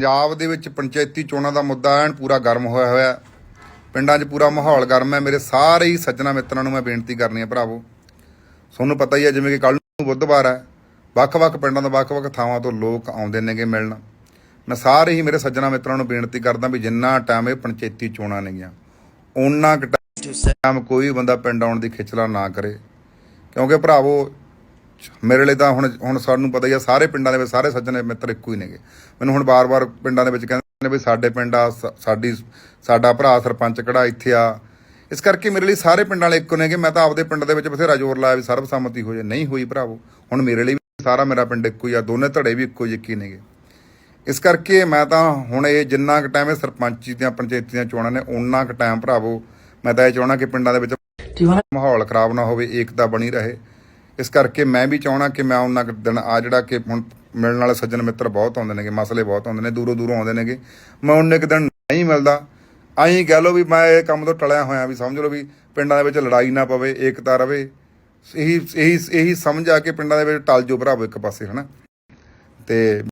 ਪੰਜਾਬ ਦੇ ਵਿੱਚ ਪੰਚਾਇਤੀ ਚੋਣਾਂ ਦਾ ਮੁੱਦਾ ਐਨ ਪੂਰਾ ਗਰਮ ਹੋਇਆ ਹੋਇਆ ਪਿੰਡਾਂ 'ਚ ਪੂਰਾ ਮਾਹੌਲ ਗਰਮ ਹੈ। ਮੇਰੇ ਸਾਰੇ ਹੀ ਸੱਜਣਾ ਮਿੱਤਰਾਂ ਨੂੰ ਮੈਂ ਬੇਨਤੀ ਕਰਨੀ ਹੈ ਭਰਾਵੋ। ਤੁਹਾਨੂੰ ਪਤਾ ਹੀ ਹੈ ਜਿਵੇਂ ਕਿ ਕੱਲ ਨੂੰ ਬੁੱਧਵਾਰ ਹੈ। ਵੱਖ-ਵੱਖ ਪਿੰਡਾਂ ਤੋਂ ਵੱਖ-ਵੱਖ ਥਾਵਾਂ ਤੋਂ ਲੋਕ ਆਉਂਦੇ ਨੇਗੇ ਮਿਲਣ। ਮੈਂ ਸਾਰੇ ਹੀ ਮੇਰੇ ਸੱਜਣਾ ਮਿੱਤਰਾਂ ਨੂੰ ਬੇਨਤੀ ਕਰਦਾ ਵੀ ਜਿੰਨਾ ਟਾਈਮ ਇਹ ਪੰਚਾਇਤੀ ਚੋਣਾਂ ਨੇਗੀਆਂ, ਓਨਾ ਕੁ ਟਾਈਮ ਕੋਈ ਬੰਦਾ ਪਿੰਡ ਆਉਣ ਦੀ ਖਿਚਲਾ ਨਾ ਕਰੇ। ਕਿਉਂਕਿ ਭਰਾਵੋ ਮੇਰੇ ਲਈ ਤਾਂ ਹੁਣ ਹੁਣ ਸਾਨੂੰ ਪਤਾ ਹੀ ਆ ਸਾਰੇ ਪਿੰਡਾਂ ਦੇ ਵਿੱਚ ਸਾਰੇ ਸੱਜਣੇ ਮਿੱਤਰ ਇੱਕੋ ਹੀ ਨੇਗੇ। ਮੈਨੂੰ ਹੁਣ ਬਾਰ-ਬਾਰ ਪਿੰਡਾਂ ਦੇ ਵਿੱਚ ਕਹਿੰਦੇ ਨੇ ਵੀ ਸਾਡੇ ਪਿੰਡ ਆ ਸਾਡੀ ਸਾਡਾ ਭਰਾ ਸਰਪੰਚ ਕਿਹੜਾ ਇੱਥੇ ਆ। ਇਸ ਕਰਕੇ ਮੇਰੇ ਲਈ ਸਾਰੇ ਪਿੰਡਾਂ ਵਾਲੇ ਇੱਕੋ ਨੇਗੇ ਮੈਂ ਤਾਂ ਆਪਦੇ ਪਿੰਡ ਦੇ ਵਿੱਚ ਬਥੇਰਾ ਜ਼ੋਰ ਲਾਇਆ ਵੀ ਸਰਬਸੰਮਤੀ ਹੋ ਜਾਏ ਨਹੀਂ ਹੋਈ ਭਰਾਵੋ ਹੁਣ ਮੇਰੇ ਲਈ ਵੀ ਸਾਰਾ ਮੇਰਾ ਪਿੰਡ ਇੱਕੋ ਹੀ ਆ ਦੋਨੇ ਧੜੇ ਵੀ ਇੱਕੋ ਜਿਹੇ ਨੇਗੇ। ਇਸ ਕਰਕੇ ਮੈਂ ਤਾਂ ਹੁਣ ਇਹ ਜਿੰਨਾ ਕੁ ਟਾਈਮ ਇਹ ਸਰਪੰਚੀ ਦੀਆਂ ਪੰਚਾਇਤੀ ਦੀਆਂ ਚੋਣਾਂ ਨੇ ਓਨਾ ਕੁ ਟਾਈਮ ਭਰਾਵੋ ਮੈਂ ਤਾਂ ਇਹ ਚਾਹਣਾ ਕਿ ਪਿੰਡਾਂ ਦੇ ਵਿੱਚ ਮਾਹੌਲ ਖਰਾਬ ਨਾ ਹੋਵੇ ਏਕਤਾ ਬਣੀ ਰਹੇ। ਇਸ ਕਰਕੇ ਮੈਂ ਵੀ ਚਾਹਣਾ ਕਿ ਮੈਂ ਉਹਨਾਂ ਕੁ ਦਿਨ ਆ ਜਿਹੜਾ ਕਿ ਹੁਣ ਮਿਲਣ ਵਾਲੇ ਸੱਜਣ ਮਿੱਤਰ ਬਹੁਤ ਆਉਂਦੇ ਨੇਗੇ, ਮਸਲੇ ਬਹੁਤ ਆਉਂਦੇ ਨੇ, ਦੂਰੋਂ ਦੂਰੋਂ ਆਉਂਦੇ ਨੇਗੇ। ਮੈਂ ਉਹਨੇ ਇੱਕ ਦਿਨ ਨਹੀਂ ਮਿਲਦਾ। ਆਈ ਕਹਿ ਲਓ ਵੀ ਮੈਂ ਇਹ ਕੰਮ ਤੋਂ ਟਲਿਆ ਹੋਇਆ ਵੀ ਸਮਝ ਲਓ ਵੀ ਪਿੰਡਾਂ ਦੇ ਵਿੱਚ ਲੜਾਈ ਨਾ ਪਵੇ, ਏਕਤਾ ਰਵੇ। ਇਹੀ ਇਹੀ ਇਹੀ ਸਮਝ ਆ ਕੇ ਪਿੰਡਾਂ ਦੇ ਵਿੱਚ ਟਲ ਜੋ ਭਰਾਵੋ ਇੱਕ ਪਾਸੇ, ਹਨਾ। ਤੇ